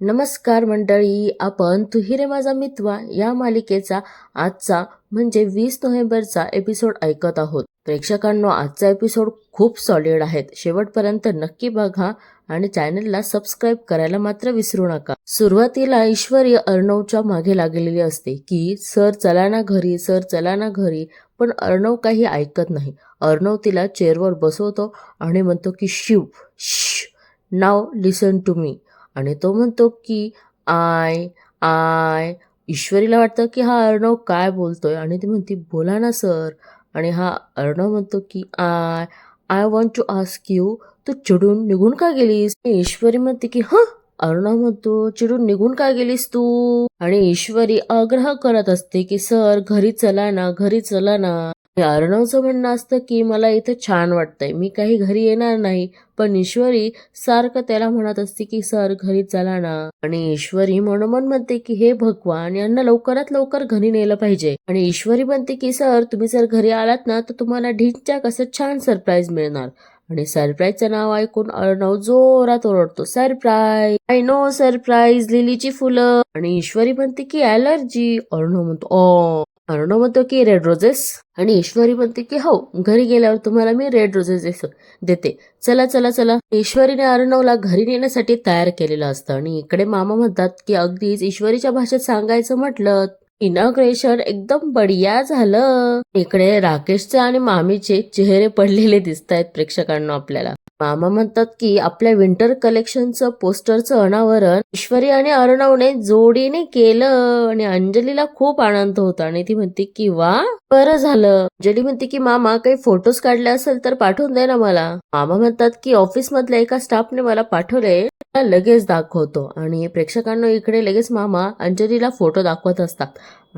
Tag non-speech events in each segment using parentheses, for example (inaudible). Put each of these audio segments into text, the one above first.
नमस्कार मंडळी आपण तू रे माझा मित्वा या मालिकेचा आजचा म्हणजे वीस नोव्हेंबरचा एपिसोड ऐकत आहोत. प्रेक्षकांनो आजचा एपिसोड खूप सॉलिड आहेत शेवटपर्यंत नक्की बघा आणि चॅनलला सबस्क्राईब करायला मात्र विसरू नका. सुरुवातीला ईश्वरी अर्णवच्या मागे लागलेली असते की सर चला ना घरी सर चला ना घरी. पण अर्णव काही ऐकत नाही. अर्णव तिला चेअरवर बसवतो आणि म्हणतो की शिव श नाव लिसन टू मी आणि तो म्हणतो की आय आय. ईश्वरीला वाटतं की हा अर्णव काय बोलतोय? आणि ती म्हणते बोला ना सर. आणि हा अर्णव म्हणतो की I I want to ask you तू चिडून निघून का गेलीस? ईश्वरी म्हणते की ह. अर्णव म्हणतो चिडून निघून का गेलीस तू? आणि ईश्वरी आग्रह करत असते की सर घरी चला ना घरी चला ना. अर्णवचं म्हणणं असतं की मला इथं छान वाटतंय. मी काही घरी येणार नाही पण ईश्वरी सारखं त्याला म्हणत असते की सर घरी चला ना. आणि ईश्वरी मनोमन म्हणते की हे भगवान यांना लवकरात लवकर घरी नेलं पाहिजे. आणि ईश्वरी म्हणते की सर तुम्ही जर घरी आलात ना तर तुम्हाला ढिंच्या कसं छान सरप्राईज मिळणार. आणि सरप्राईजचं नाव ऐकून अर्णव जोरात ओरडतो सरप्राईज आय नो सरप्राईज लिलीची फुलं! आणि ईश्वरी म्हणते की अलर्जी अर्णव म्हणतो ओ अर्णव म्हणतो की रेड रोजेस आणि ईश्वरी म्हणते की हो घरी गेल्यावर तुम्हाला मी रेड रोजेस देते. चला चला चला. ईश्वरीने अर्णवला घरी नेण्यासाठी तयार केलेलं असतं. आणि इकडे मामा म्हणतात की अगदीच ईश्वरीच्या भाषेत सांगायचं म्हटलं इनॉग्रेशन एकदम बढिया झालं. इकडे राकेशचे आणि मामीचे चेहरे पडलेले दिसत आहेत प्रेक्षकांना आपल्याला. मामा म्हणतात की आपल्या विंटर कलेक्शनचं पोस्टरचं अनावरण ईश्वरी आणि अर्णवने जोडीने केलं आणि अंजलीला खूप आनंद होता. आणि ती म्हणते की वा बरं झालं. अंजली म्हणते की मामा काही फोटोज काढले असेल तर पाठवून दे ना मला. मामा म्हणतात की ऑफिस मधल्या एका स्टाफने मला पाठवले लगेच दाखवतो. आणि प्रेक्षकांना इकडे लगेच मामा अंजलीला फोटो दाखवत असतात.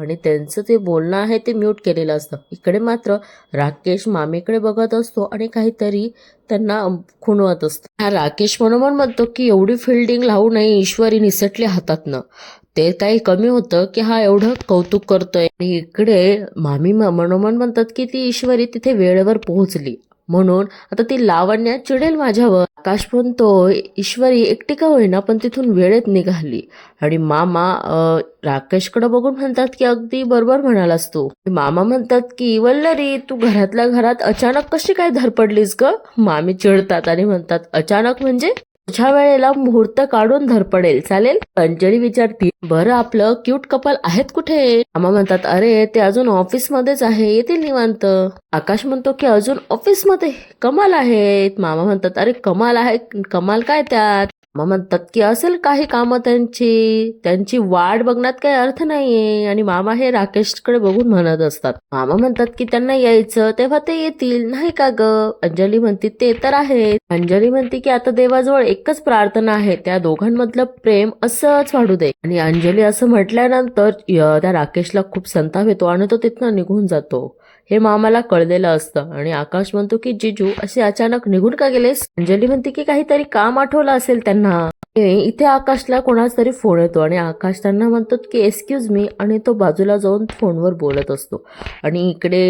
आणि त्यांचं ते बोलणं आहे ते म्यूट केलेलं असतं. इकडे मात्र राकेश मामीकडे बघत असतो आणि काहीतरी त्यांना खुणवत असतो. हा राकेश मनोमन म्हणतो की एवढी फिल्डिंग लावू नये ईश्वरी निसटली हातातनं. ते काही कमी होतं की हा एवढं कौतुक करतोय. आणि इकडे मामी मनोमन म्हणतात की ती ईश्वरी तिथे वेळेवर पोहोचली. म्हणून आता ती लावण्या चिडेल माझ्यावर. आकाश म्हणतो ईश्वरी एकटी का होईना पण तिथून वेळेत निघाली. आणि मामा राकेशकडे बघून म्हणतात की अगदी बरोबर म्हणालास तू. मामा म्हणतात की वल्लरी तू घरातल्या घरात अचानक कशी काय धरपडलीस ग? मामी चिडतात आणि म्हणतात अचानक म्हणजे? तुझ्या वेळेला मुहूर्त काढून धरपडेल चालेल? अंजली विचारती बरं आपलं क्यूट कपल आहेत कुठे? मामा म्हणतात अरे ते अजून ऑफिस मध्येच आहे येतील निवांत. आकाश म्हणतो की अजून ऑफिसमध्ये कमाल आहेत. मामा म्हणतात अरे कमाल आहे कमाल काय त्यात? मामा म्हणतात की असेल काही कामं त्यांची. त्यांची वाट बघण्यात काही अर्थ नाहीये. आणि मामा हे राकेशकडे बघून म्हणत असतात. मामा म्हणतात की त्यांना यायचं तेव्हा ते येतील. नाही का ग? अंजली म्हणते ते तर आहे अंजली म्हणते की आता देवाजवळ एकच प्रार्थना आहे. त्या दोघांमधलं प्रेम असंच वाढू दे. आणि अंजली असं म्हटल्यानंतर त्या राकेशला खूप संताप येतो आणि तो तिथनं निघून जातो. हे मामाला कळलेलं असतं. आणि आकाश म्हणतो की जिजू असे अचानक निघून का गेलेस? अंजली म्हणते की काहीतरी काम आठवलं असेल त्यांना. इथे आकाशला कोणाचा तरी फोन येतो आणि आकाश त्यांना म्हणतो की एक्सक्यूज मी आणि तो बाजूला जाऊन फोनवर बोलत असतो. आणि इकडे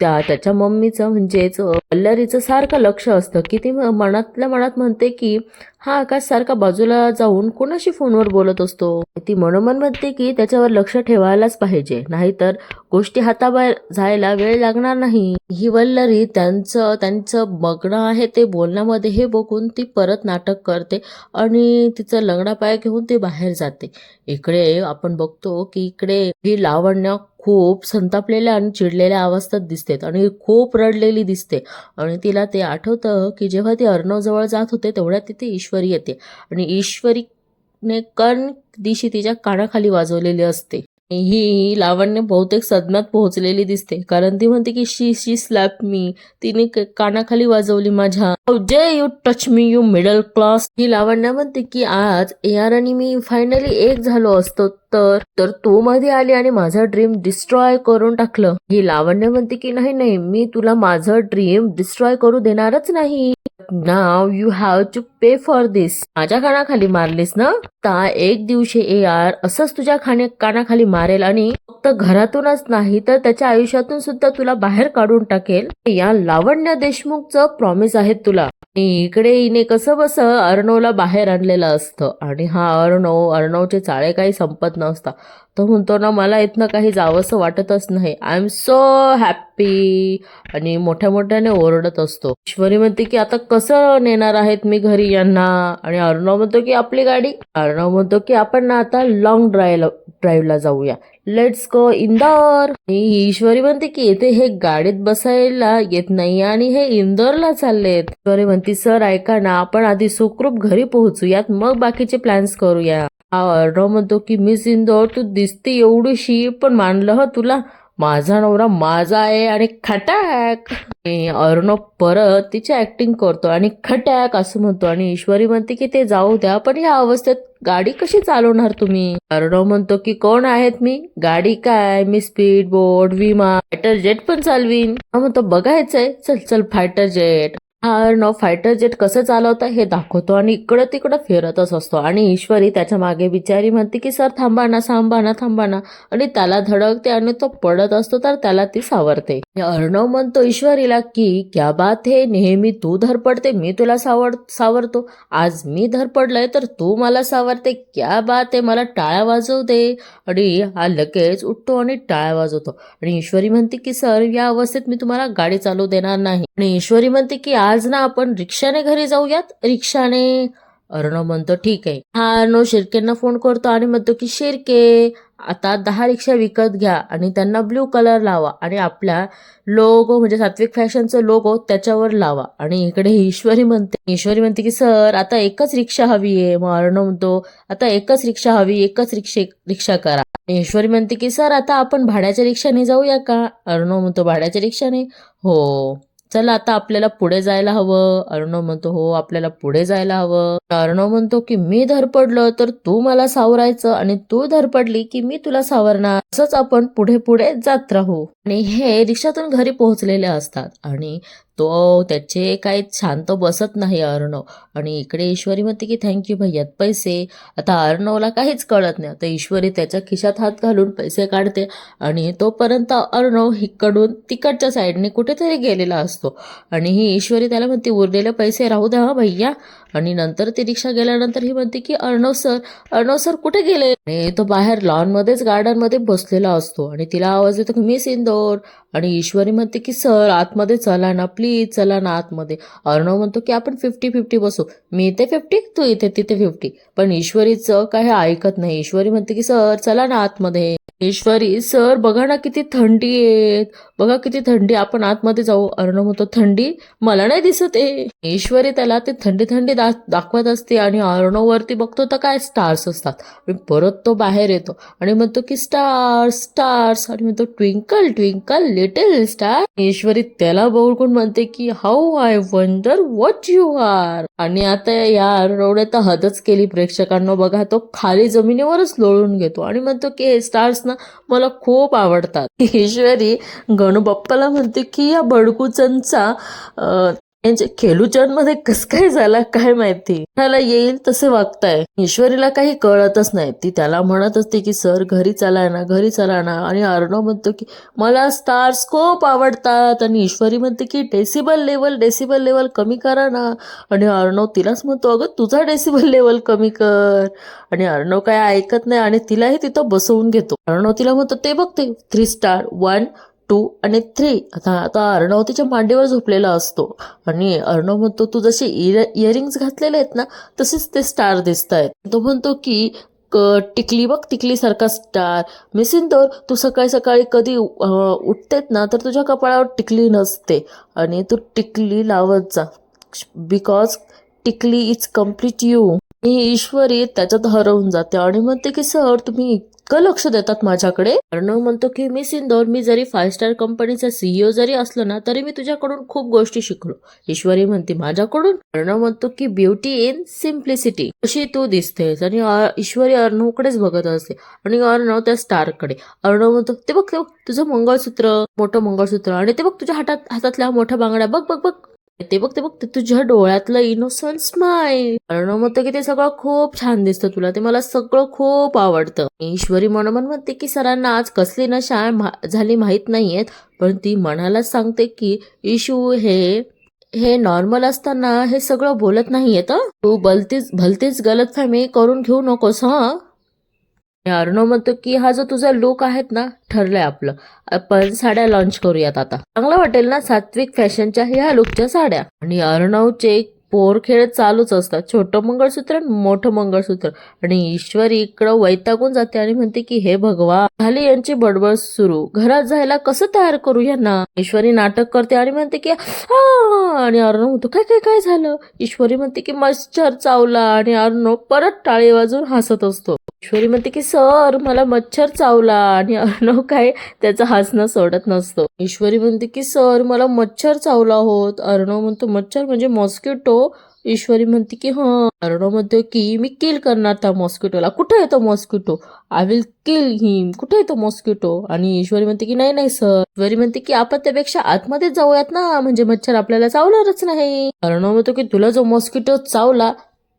त्या त्याच्या मम्मीचं म्हणजेच वल्लरीचं सारखं लक्ष असतं की ती मनातल्या मनात म्हणते की हा आकाश सारखा बाजूला जाऊन कोणाशी फोनवर बोलत असतो? ती मनोमन म्हणते की त्याच्यावर लक्ष ठेवायलाच पाहिजे नाहीतर गोष्टी हाताबाहेर जायला वेळ लागणार नाही. ही वल्लरी त्यांचं त्यांचं बघणं आहे ते बोलण्यामध्ये हे बघून ती परत नाटक करते आणि तिचं लंगडा पाय घेऊन ती बाहेर जाते. इकडे आपण बघतो की इकडे ही लावण्य खूप संतापलेल्या आणि चिडलेल्या अवस्थेत दिसते आणि खूप रडलेली दिसते. आणि तिला ते आठवतं की जेव्हा ती अर्णवजवळ जात होते तेवढ्यात तिथे ईश्वरी येते. आणि ईश्वरीने कण दिशी तिच्या कानाखाली वाजवलेली असते. ही लावण्य बहुतेक सदम्यात पोहोचलेली दिसते. कारण ती म्हणते की शी शी स्लॅप मी तिने कानाखाली वाजवली माझ्या. जे you touch me you middle class ही लावण्य म्हणते की आज यार आणि मी फायनली एक झालो असतो तर तर तू मध्ये आली आणि माझं ड्रीम डिस्ट्रॉय करून टाकलं. ही लावण्य म्हणते की नाही नाही मी तुला माझं ड्रीम डिस्ट्रॉय करू देणारच नाही. Now you have to pay for this माझ्या कानाखाली मारलीस ना? ता एक दिवशी ए आर असंच तुझ्या खाण्या कानाखाली मारेल आणि फक्त घरातूनच नाही तर त्याच्या आयुष्यातून सुद्धा तुला बाहेर काढून टाकेल. या लावण्य देशमुखचं प्रॉमिस आहे तुला. इकडे हिने कसं बस अर्णवला बाहेर आणलेलं असतं. आणि हा अर्णव अर्णवचे चाळे काही संपत नसता. तो म्हणतो ना मला इथनं काही जावंसं वाटतच नाही. आय एम सो हॅप्पी आणि मोठ्या मोठ्याने ओरडत असतो. ईश्वरी म्हणते की आता कसं नेणार आहेत मी घरी यांना? आणि अर्णव म्हणतो की आपली गाडी. अर्णव म्हणतो की आपण ना आता लॉंग ड्राईव्हला ड्राईव्हला जाऊया. Let's go Indore. मी ईश्वरी म्हणते की येथे हे गाडीत बसायला येत नाही आणि हे इंदोरला चाललेत. ईश्वरी म्हणते सर ऐका ना आपण आधी सुखरूप घरी पोहोचूयात मग बाकीचे प्लॅन्स करूया. हा अर्णव म्हणतो की मिस इंदोर तू दिसते एवढीशी पण मानलं ह तुला माझा नवरा माझा आहे आणि खटाक. अर्णव परत तिची ऍक्टिंग करतो आणि खटाक असं म्हणतो. आणि ईश्वरी म्हणते की ते जाऊ द्या पण या अवस्थेत गाडी कशी चालवणार तुम्ही? अर्णव म्हणतो की कोण आहेत मी? गाडी काय? मी स्पीड बोट विमा फायटर जेट पण चालवीन. हा म्हणतो बघायचंय. चल चल फायटर जेट हा अर्णव फायटर जेट कसं चालवतं हे दाखवतो आणि इकडं तिकडं फिरतच असतो. आणि ईश्वरी त्याच्यामागे बिचारी म्हणते की सर थांबा ना थांबा ना थांबा ना. आणि त्याला धडकते आणि तो पडत असतो तर त्याला ती सावरते. अर्णव म्हणतो ईश्वरीला की क्या बात हे नेहमी तू धरपडते मी तुला सावर सावरतो. आज मी धरपडलंय तर तू मला सावरते. क्या बात आहे मला टाळ्या वाजवू दे. आणि हा लगेच उठतो आणि टाळ्या वाजवतो. आणि ईश्वरी म्हणते की सर या अवस्थेत मी तुम्हाला गाडी चालू देणार नाही. आणि ईश्वरी म्हणते की आज ना आपण रिक्षाने घरी जाऊयात. रिक्षाने अर्णव म्हणतो ठीक आहे. हा अर्णव शिर्केंना फोन करतो आणि म्हणतो की शिर्के आता दहा रिक्षा विकत घ्या आणि त्यांना ब्ल्यू कलर लावा आणि आपल्या लोगो म्हणजे सात्विक फॅशनचं लोगो त्याच्यावर लावा. आणि इकडे ईश्वरी म्हणते ईश्वरी म्हणते की सर आता एकच रिक्षा हवी आहे. मग अर्णव म्हणतो आता एकच रिक्षा हवी एकच रिक्षा रिक्षा करा. ईश्वरी म्हणते की सर आता आपण भाड्याच्या रिक्षाने जाऊया का? अर्णव म्हणतो भाड्याच्या रिक्षाने? हो. चला आता आपल्याला पुढे जायला हवं. अर्णव म्हणतो हो आपल्याला पुढे जायला हवं. अर्णव म्हणतो की मी धरपडलं तर तू मला सावरायचं आणि तू धरपडली की मी तुला सावरणार. असंच आपण पुढे पुढे जात राहू. आणि हे रिक्षातून घरी पोहोचलेले असतात. आणि तो त्याचे काही शांत बसत नाही अर्णव. आणि इकडे ईश्वरी म्हणते की थँक्यू भैयात पैसे. आता अर्णवला काहीच कळत नाही. आता ईश्वरी त्याच्या खिशात हात घालून पैसे काढते आणि तोपर्यंत अर्णव हिकडून तिकडच्या साईडने कुठेतरी गेलेला असतो. आणि ही ईश्वरी त्याला म्हणते उरलेले पैसे राहू द्या हा भैया. आणि नंतर ती रिक्षा गेल्यानंतर ही म्हणते की अर्णव सर अर्णव सर कुठे गेले? आणि तो बाहेर लॉन मध्येच गार्डनमध्ये बसलेला असतो. आणि तिला आवाज येतो की मी आणि ईश्वरी म्हणते की सर आतमध्ये चला ना प्लीज चला ना आतमध्ये. अर्णव म्हणतो की आपण फिफ्टी फिफ्टी बसू. मी इथे फिफ्टी तू इथे तिथे फिफ्टी पण ईश्वरीचं काही ऐकत नाही. ईश्वरी म्हणते की सर चला ना आतमध्ये. ईश्वरी सर बघा ना किती थंडी आहे बघा किती थंडी. आपण आतमध्ये जाऊ. अर्णव म्हणतो थंडी? मला नाही दिसत आहे. ईश्वरी त्याला ते थंडी थंडी दा दाखवत असते आणि अर्णव वरती बघतो तर काय स्टार्स असतात. आणि परत तो बाहेर येतो आणि म्हणतो की स्टार्स स्टार्स आणि म्हणतो twinkle twinkle little star Ishwari त्याला बघून म्हणते की how I wonder what you are आणि आता या अर्णवने तर हदच केली. प्रेक्षकांना बघा तो खाली जमिनीवरच लोळून घेतो आणि म्हणतो की स्टार्स ना मला खूप आवडतात. (laughs) ईश्वरी गणबप्पाला म्हणते की या बडकुचनचा यांच्या खेलूचंदमध्ये कस काय झाला काय माहिती? त्याला येईल तसे वागताय. ईश्वरीला काही कळतच नाही. ती त्याला म्हणत असते की सर घरी चला ना घरी चला ना. आणि अर्णव म्हणतो की मला स्टार्स खूप आवडतात. आणि ईश्वरी म्हणते की डेसिबल लेवल डेसिबल लेवल कमी करा ना. आणि अर्णव तिलाच म्हणतो अगं तुझा डेसिबल लेवल कमी कर. आणि अर्णव काय ऐकत नाही आणि तिलाही तिथं बसवून घेतो. अर्णव तिला म्हणतो ते बघते थ्री स्टार वन टू आणि थ्री. आता आता अर्णव तिच्या मांडीवर झोपलेला असतो. आणि अर्णव म्हणतो तू जसे इयर इयरिंग्स घातलेले आहेत ना तसेच ते स्टार दिसत आहेत तो म्हणतो की क- टिकली बघ टिकलीसारखा स्टार. स्टार मिसिंदोर तू सकाळी सकाळी कधी उठतेत ना तर तुझ्या कपाळावर टिकली नसते. आणि तू टिकली लावत जा. बिकॉज टिकली इज कंप्लीट यू. मी ईश्वरी त्याच्यात हरवून जाते. आणि म्हणते की सर तुम्ही इतकं लक्ष देतात माझ्याकडे. अर्णव म्हणतो की मी सिंदोर मी जरी फाय स्टार कंपनीचा सीईओ जरी असलो ना तरी मी तुझ्याकडून खूप गोष्टी शिकलो. ईश्वरी म्हणते माझ्याकडून? अर्णव म्हणतो की ब्युटी इन सिम्प्लिसिटी अशी तू दिसतेस? आणि ईश्वरी अर्णवकडेच बघत असते. आणि अर्णव त्या स्टारकडे अर्णव म्हणतो ते बघ ते बघ तुझं मंगळसूत्र मोठं मंगळसूत्र. आणि ते बघ तुझ्या हातात हातातल्या मोठ्या बांगड्या. बघ बघ बघ. ते बघ ते बघ ते तुझ्या डोळ्यातलं इनोसंट स्माइल अर्ण म्हणतो की ते सगळं खूप छान दिसतं तुला. ते मला सगळं खूप आवडतं. ईश्वरी मनोमन म्हणते की सरांना आज कसली नशा झाली माहीत नाहीयेत पण ती मनाला सांगते की इशू हे हे नॉर्मल असताना हे सगळं बोलत नाहीयेत तू भलतीच भलतीच गलतफहमी करून घेऊ नकोस हा? अर्णव म्हणतो की हा जो तुझा लुक आहेत ना ठरलंय आपलं. आपण साड्या लॉन्च करूयात आता. चांगलं वाटेल ना सात्विक फॅशनच्या ह्या लुकच्या साड्या. आणि अर्णवचे पोर खेळ चालूच असतात. छोटं मंगळसूत्र आणि मोठं मंगळसूत्र. आणि ईश्वरी इकडं वैतागून जाते आणि म्हणते की हे भगवा झाली यांची बडबड सुरू. घरात जायला कसं तयार करू यांना? ईश्वरी नाटक करते आणि म्हणते की आणि अर्णव म्हणतो काय काय काय झालं? ईश्वरी म्हणते की मच्छर चावला आणि अर्णव परत टाळी वाजून हसत असतो. ईश्वरी म्हणते की सर मला मच्छर चावला आणि अर्णव काय त्याचं हसणं सोडत नसतो. ईश्वरी म्हणते की सर मला मच्छर चावला होत. अर्णव म्हणतो मच्छर म्हणजे मॉस्किटो ईश्वरी म्हणते की हं अर्णव म्हणतो की मी किल करणार त्या मॉस्किटोला कुठे येतो mosquito I will kill him कुठे येतो मॉस्किटो आणि ईश्वरी म्हणते की नाही नाही सर ईश्वरी म्हणते की आपण त्यापेक्षा आतमध्ये जाऊयात ना. म्हणजे मच्छर आपल्याला चावणारच नाही. अर्णव म्हणतो की तुला जो मॉस्किटो चावला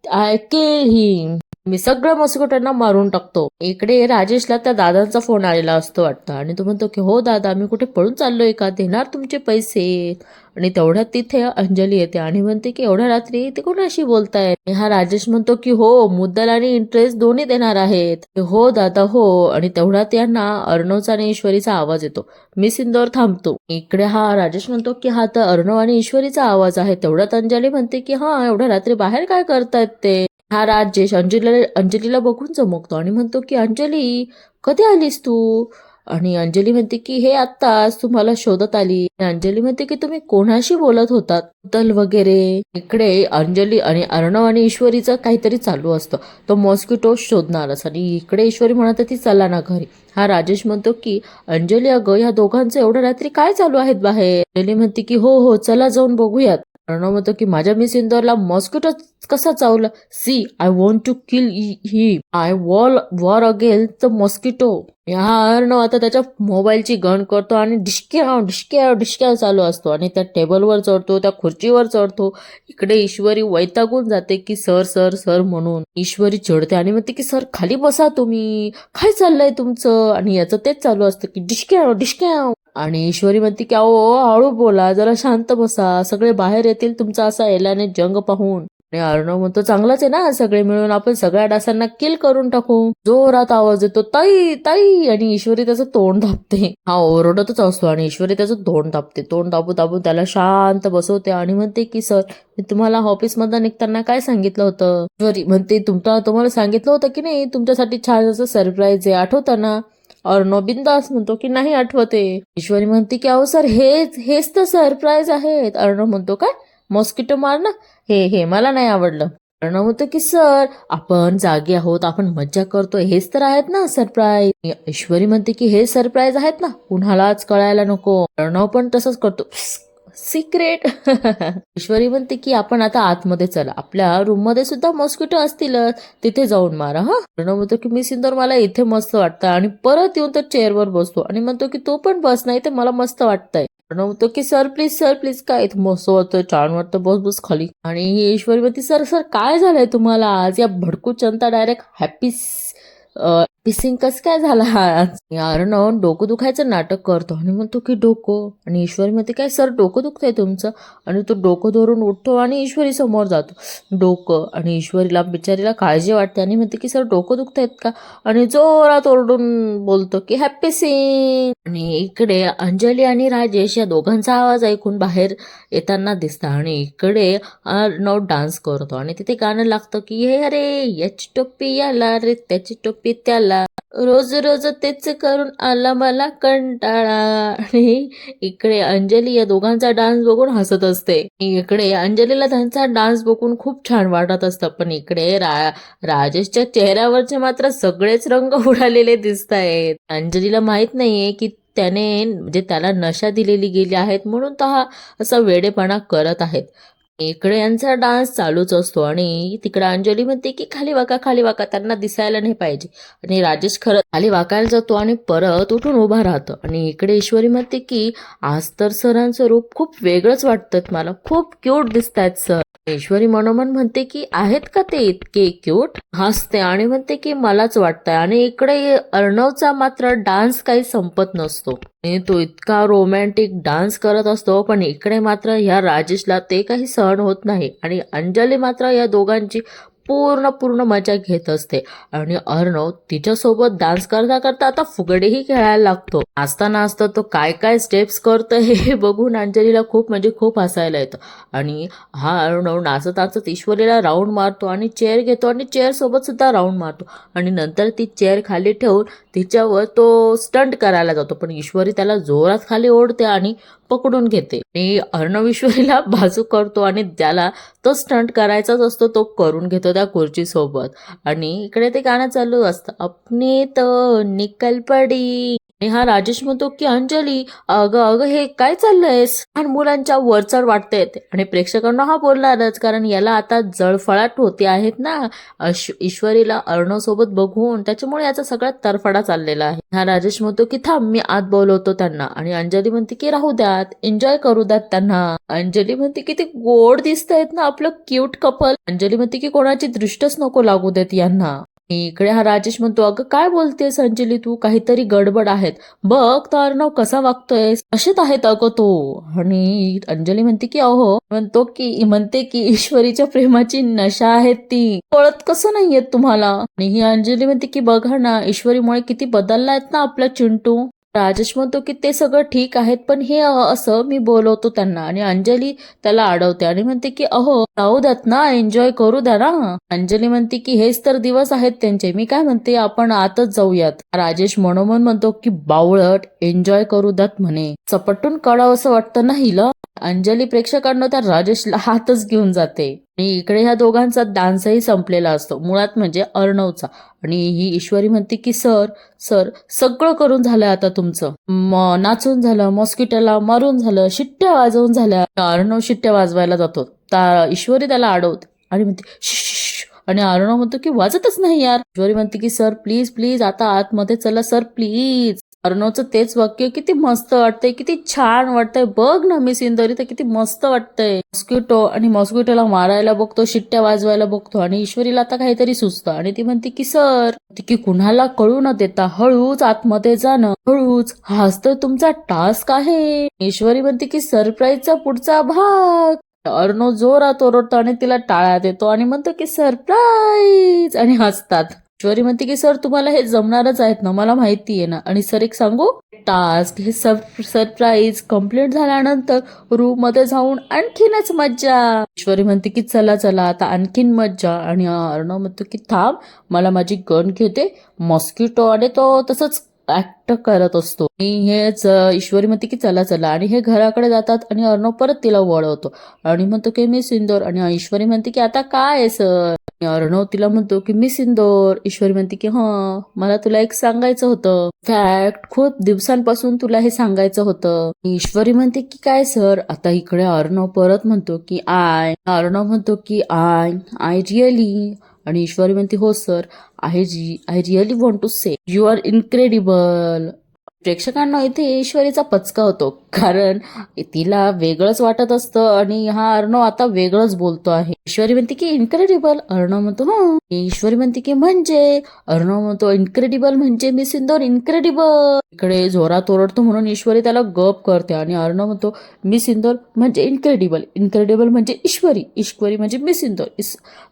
आय किल हिम मी सगळ्या मस्कोटांना मारून टाकतो. इकडे राजेशला त्या दादांचा फोन आलेला असतो वाटतं. आणि तो म्हणतो की हो दादा मी कुठे पळून चाललोय का? देणार तुमचे पैसे. आणि तेवढ्यात तिथे अंजली येते आणि म्हणते की एवढ्या रात्री ते कोणाशी बोलताय? हा राजेश म्हणतो की हो मुद्दल आणि इंटरेस्ट दोन्ही देणार आहेत. हो दादा हो. आणि तेवढ्यात यांना अर्णवचा आणि ईश्वरीचा आवाज येतो. मी सिंदोर थांबतो. इकडे हा राजेश म्हणतो की हा तर अर्णव आणि ईश्वरीचा आवाज आहे. तेवढ्यात अंजली म्हणते की हा एवढ्या रात्री बाहेर काय करतायत ते? हा राजेश अंजलीला अंजलीला बघून चमकतो आणि म्हणतो की अंजली कधी आलीस तू? आणि अंजली म्हणते की हे आत्ताच तुम्हाला शोधत आली. अंजली म्हणते की तुम्ही कोणाशी बोलत होतात? दल वगैरे. इकडे अंजली आणि अर्णव आणि ईश्वरीचं काहीतरी चालू असतं. तो मॉस्किटो शोधणारच आणि इकडे ईश्वरी म्हणत ती चला ना घरी. हा राजेश म्हणतो की अंजली अगं या दोघांचं एवढं रात्री काय चालू आहेत बाहेर? अंजली म्हणते की हो हो चला जाऊन बघूयात. अर्णव म्हणतो की माझ्या मिस इंदोरला मॉस्किटो कसा चावला? See I want to kill he I wall war again the mosquito हा अर्णव आता त्याच्या मोबाईलची गण करतो आणि डिस्क्या डिशक्या डिशक्या चालू असतो. आणि त्या टेबलवर चढतो त्या खुर्चीवर चढतो. इकडे ईश्वरी वैतागून जाते की सर सर सर म्हणून. ईश्वरी चढते आणि म्हणते की सर खाली बसा तुम्ही. काय चाललंय तुमचं? आणि याचं तेच चालू असतं की डिशक्या डिस्क्या आणि ईश्वरी म्हणते की अहो हळू बोला जरा शांत बसा. सगळे बाहेर येतील तुमचा असा एलाने जंग पाहून. आणि अर्णव म्हणतो चांगलाच आहे ना सगळे मिळून आपण सगळ्या डासांना किल करून टाकू. जोरात आवाज येतो ताई ताई. आणि ईश्वरी त्याचं तोंड दाबते. हा ओरडतच असतो आणि ईश्वरी त्याचं तोंड दाबते. तोंड दाबू दाबून त्याला शांत बसवते आणि म्हणते की सर मी तुम्हाला ऑफिस मधून निघताना काय सांगितलं होतं? ईश्वरी म्हणते तुमचा तुम्हाला सांगितलं होतं की नाही? तुमच्यासाठी छान असं सरप्राईज आहे. आठवतं ना? अर्णव बिंदास म्हणतो की नाही आठवते. ईश्वरी म्हणते की अहो सर हेच हेच तर सरप्राईज आहेत. अर्णव म्हणतो काय? मॉस्किटो मार हे हे मला नाही आवडलं. अर्णव म्हणतो की सर आपण जागे आहोत आपण मज्जा करतो हेच तर आहेत ना सरप्राईज ईश्वरी म्हणते की हे सरप्राईज आहेत ना कुणालाच कळायला नको. अर्णव पण तसंच करतो. सिक्रेट. ईश्वरी म्हणते की आपण आता आतमध्ये चला. आपल्या रूममध्ये सुद्धा मॉस्किटो असतीलच. तिथे जाऊन मारा हा. प्रणव म्हणतो की मी सिंदर मला इथे मस्त वाटतं. आणि परत येऊन तर चेअरवर बसतो आणि म्हणतो की तो पण बस नाही तर मला मस्त वाटतंय. प्रणव म्हणतो की सर प्लीज सर प्लीज काय इथे मस्त वाटतं छान वाटतं. बस बस खाली. आणि ही ईश्वरी म्हणते सर सर काय झालंय तुम्हाला आज? या भडकू चंता डायरेक्ट हॅपी पिसिंग कस काय झाला? आज अर्णव डोकं दुखायचं नाटक करतो. आणि म्हणतो की डोकं. आणि ईश्वरी म्हणते काय सर डोकं दुखतंय तुमचं? आणि तो डोकं धरून उठतो आणि ईश्वरी समोर जातो. डोकं. आणि ईश्वरीला बिचारीला काळजी वाटते आणि म्हणते की सर डोकं दुखतायत का? आणि जोरात ओरडून बोलतो की हॅपी सिंग. आणि इकडे अंजली आणि राजेश या दोघांचा आवाज ऐकून बाहेर येताना दिसता आणि इकडे अर्णव डान्स करतो. आणि तिथे गाणं लागतं की हे अरे याची टोपी याला रे त्याची टोपी त्याला. रोज रोज तेच करून आला मला कंटाळा. आणि इकडे अंजली या दोघांचा डान्स बघून हसत असते. इकडे अंजलीला त्यांचा डान्स बघून खूप छान वाटत असतं. पण इकडे रा राजेशच्या चेहऱ्यावरचे मात्र सगळेच रंग (laughs) उडालेले दिसत आहेत. अंजलीला माहीत नाहीये की त्याने म्हणजे त्याला नशा दिलेली गेली आहेत म्हणून तो हा असा वेडेपणा करत आहेत. इकडे यांचा डान्स चालूच असतो आणि तिकडे अंजली म्हणते की खाली वाका खाली वाका त्यांना दिसायला नाही पाहिजे. आणि राजेश खरं खाली वाकायला जातो आणि परत उठून उभा राहतो. आणि इकडे ईश्वरी म्हणते की आज तर सरांचं रूप खूप वेगळंच वाटतं. मला खूप क्यूट दिसत आहेत सर. ईश्वरी मनोमन म्हणते की आहेत का ते इतके क्यूट हसते आणि म्हणते की मलाच वाटतंय. आणि इकडे अर्णवचा मात्र डान्स काही संपत नसतो. आणि तो इतका रोमॅन्टिक डान्स करत असतो पण इकडे मात्र ह्या राजेशला ते काही सहन होत नाही. आणि अंजली मात्र या दोघांची पूर्ण पूर्ण मजा घेत असते. आणि अर्णव तिच्यासोबत डान्स करता करता आता फुगडेही खेळायला लागतो. नाचता नाचता तो काय काय स्टेप्स करतो हे (laughs) बघून अंजलीला खूप म्हणजे खूप हसायला येतं. आणि हा अर्णव नाचत नाचत ईश्वरीला राऊंड मारतो आणि चेअर घेतो आणि चेअरसोबत सुद्धा राऊंड मारतो. आणि नंतर ती चेअर खाली ठेवून तिच्यावर तो स्टंट करायला जातो. पण ईश्वरी त्याला जोरात खाली ओढते आणि पकडून घेते. आणि अर्णविश्वरीला बाजू करतो आणि त्याला तो स्टंट करायचाच असतो तो करून घेतो त्या खुर्ची सोबत आणि इकडे ते गाणं चालू असतं. अपने तो निकल पडी आणि हा राजेश म्हणतो की अंजली अगं अगं हे काय चाललंयस? लहान मुलांच्या वरचढ वाटतायत आणि प्रेक्षकांना हा बोलणारच कारण याला आता जळफळाट होते आहेत ना. ईश्वरीला अर्णव सोबत बघून त्याच्यामुळे याचा सगळा तरफडा चाललेला आहे. हा राजेश म्हणतो की थांब मी आत बोलवतो त्यांना. आणि अंजली म्हणते की राहू द्यात एन्जॉय करू द्यात त्यांना. अंजली म्हणते की ते गोड दिसत आहेत ना आपलं क्यूट कपल अंजली म्हणते की कोणाची दृष्टच नको लागू देत यांना. इकडे हा राजेश म्हणतो अगं काय बोलतेस अंजली तू? काहीतरी गडबड आहेत. बघ तो अर्णव कसा वागतोय असेच आहेत अगं तो? आणि अंजली म्हणते की अहो म्हणतो की म्हणते की ईश्वरीच्या प्रेमाची नशा आहे ती. कळत कसं नाहीयेत तुम्हाला? आणि ही अंजली म्हणते की बघा ना ईश्वरीमुळे किती बदलला ना आपला चिंटू. राजेश म्हणतो की ते सगळं ठीक आहेत पण हे असं मी बोलवतो त्यांना आणि अंजली त्याला अडवते आणि म्हणते की अहो राहू द्यात ना एन्जॉय करू द्या ना. अंजली म्हणते की हेच तर दिवस आहेत त्यांचे. मी काय म्हणते आपण आतच जाऊयात. राजेश मनोमन म्हणतो की बावळट एन्जॉय करू द्यात म्हणे. चपटून कळावं असं वाटतं नाही ल अंजली प्रेक्षकांना त्या राजेशला हातच घेऊन जाते. आणि इकडे ह्या दोघांचा डान्सही संपलेला असतो. मुळात म्हणजे अर्णवचा. आणि ही ईश्वरी म्हणते की सर सर सगळं करून झालं आता तुमचं. नाचून झालं मॉस्किटोला मारून झालं शिट्ट्या वाजवून झाल्या. अर्णव शिट्ट्या वाजवायला जातो. त्या ईश्वरी त्याला अडवते आणि म्हणते आणि अर्णव म्हणतो की वाजतच नाही यार. ईश्वरी म्हणते की सर प्लीज प्लीज आता आतमध्ये चला सर प्लीज. अर्णवचं तेच वाक्य किती मस्त वाटतंय किती छान वाटतंय. बघ ना मी सिंदरी तर किती मस्त वाटतंय. मॉस्किटो आणि मॉस्किटोला मारायला बघतो शिट्ट्या वाजवायला बघतो आणि ईश्वरीला आता काहीतरी सुचतं. आणि ती म्हणते की सर की कुणाला कळू न देता हळूच आतमध्ये जाणं हळूच हाच तर तुमचा टास्क आहे. ईश्वरी म्हणते की सरप्राईजचा पुढचा भाग. अर्णव जोरात ओरडतो आणि तिला टाळ्यात देतो आणि म्हणतो की सरप्राईज आणि हसतात. ईश्वरी म्हणते की सर तुम्हाला हे जमणारच आहेत ना मला माहिती आहे ना. आणि सर एक सांगू टास्क हे सरप्राईज कंप्लीट झाल्यानंतर रूममध्ये जाऊन आणखीनच मज्जा. ईश्वरी म्हणते की चला चला आता आणखीन मज्जा. आणि अर्णव म्हणतो की थांब मला माझी गन घेते मॉस्किटो आणि तो तसंच ऍक्ट करत असतो. आणि हेच ईश्वरी म्हणते की चला चला. आणि हे घराकडे जातात आणि अर्णव परत तिला वळवतो. आणि म्हणतो की मी सिंदोर. आणि ईश्वरी म्हणते की आता काय आहे सर? अर्णव तिला म्हणतो की मी सिंदोर ईश्वरी म्हणते की हं मला तुला एक सांगायचं होतं. फॅक्ट खूप दिवसांपासून तुला हे सांगायचं होतं. ईश्वरी म्हणते की काय सर आता इकडे अर्णव परत म्हणतो की आय. अर्णव म्हणतो की आय आय रिअली आणि ईश्वरी म्हणते हो sir I G I really want to say you are incredible प्रेक्षकांना इथे ईश्वरीचा पचका होतो कारण तिला वेगळंच वाटत असतं आणि हा अर्णव आता वेगळंच बोलतो आहे. ईश्वरी म्हणते की इनक्रेडिबल अर्णव म्हणतो हो. ईश्वरी म्हणते की म्हणजे? अर्णव म्हणतो इनक्रेडिबल म्हणजे मी सिंदोर इनक्रेडिबल इकडे जोरात ओरडतो म्हणून ईश्वरी त्याला गप करते आणि अर्णव म्हणतो मी सिंदोर म्हणजे इनक्रेडिबल इनक्रेडिबल म्हणजे ईश्वरी ईश्वरी म्हणजे मी सिंदोर.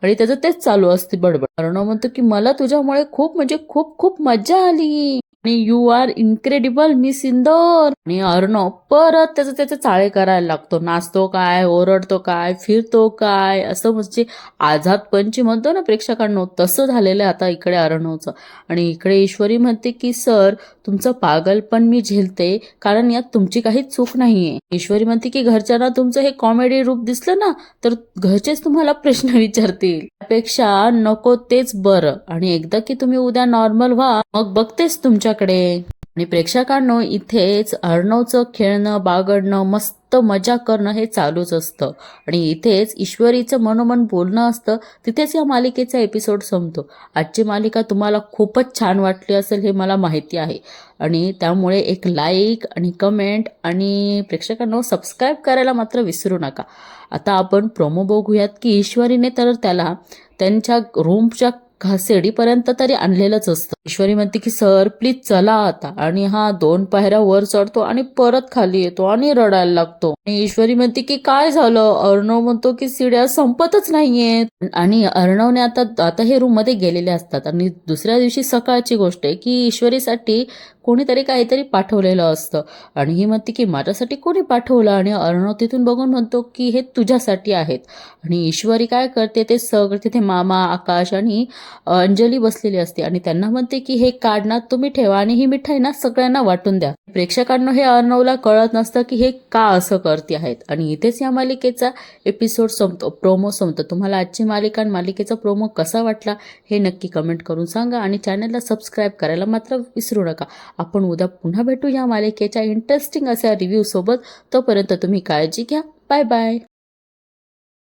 आणि त्याचं तेच चालू असते बडबड. अर्णव म्हणतो की मला तुझ्यामुळे खूप म्हणजे खूप खूप मजा आली. आणि you are incredible miss Indore आणि अर्णव परत त्याचं त्याचे चाळे करायला लागतो. नाचतो काय ओरडतो काय फिरतो काय असं म्हणजे आझाद पंची म्हणतो ना प्रेक्षकांनो तसं झालेलं आहे आता इकडे अर्णवचं आणि इकडे ईश्वरी म्हणते की सर तुमचं पागलपण मी झेलते कारण यात तुमची काही चूक नाहीये. ईश्वरी म्हणते की घरच्यांना तुमचं हे कॉमेडी रूप दिसलं ना तर घरचेच तुम्हाला प्रश्न (laughs) विचारतील. त्यापेक्षा नको तेच बरं. आणि एकदा की तुम्ही उद्या नॉर्मल व्हा मग बघतेच तुमच्या तुमच्याकडे. आणि प्रेक्षकांनो इथेच अर्णवचं खेळणं बागडणं मस्त मजा करणं हे चालूच असतं. आणि इथेच ईश्वरीचं मनोमन बोलणं असतं. तिथेच या मालिकेचा एपिसोड संपतो. आजची मालिका तुम्हाला खूपच छान वाटली असेल हे मला माहिती आहे. आणि त्यामुळे एक लाईक आणि कमेंट आणि प्रेक्षकांनो सबस्क्राईब करायला मात्र विसरू नका. आता आपण प्रोमो बघूयात की ईश्वरीने तर त्याला त्यांच्या रूमच्या घासेडीपर्यंत तरी आणलेलंच असतं. ईश्वरी म्हणते की सर प्लीज चला आता. आणि हा दोन पायऱ्या वर चढतो आणि परत खाली येतो आणि रडायला लागतो. आणि ईश्वरी म्हणते की काय झालं? अर्णव म्हणतो की सिड्या संपतच नाहीयेत. आणि अर्णवने आता आता हे रूममध्ये गेलेले असतात. आणि दुसऱ्या दिवशी सकाळची गोष्ट आहे की ईश्वरीसाठी कोणीतरी काहीतरी पाठवलेलं असतं. आणि ही म्हणते की माझ्यासाठी कोणी पाठवलं? आणि अर्णव तिथून बघून म्हणतो की हे तुझ्यासाठी आहेत. आणि ईश्वरी काय करते? ते सगळं तिथे मामा आकाश आणि अंजली बसलेली असते. आणि त्यांना म्हणते की हे कार्ड ना तुम्ही ठेवा आणि ही मिठाई ना सगळ्यांना वाटून द्या. प्रेक्षकांना हे अर्णवला कळत नसतं की हे का असं करते आहेत. आणि इथेच या मालिकेचा एपिसोड संपतो. प्रोमो संपतो. तुम्हाला आजची मालिका आणि मालिकेचा प्रोमो कसा वाटला हे नक्की कमेंट करून सांगा. आणि चॅनलला सबस्क्राईब करायला मात्र विसरू नका. आपण उद्या पुन्हा भेटू या मालिकेच्या इंटरेस्टिंग अशा रिव्ह्यूसोबत तोपर्यंत तुम्ही काळजी घ्या. Bye bye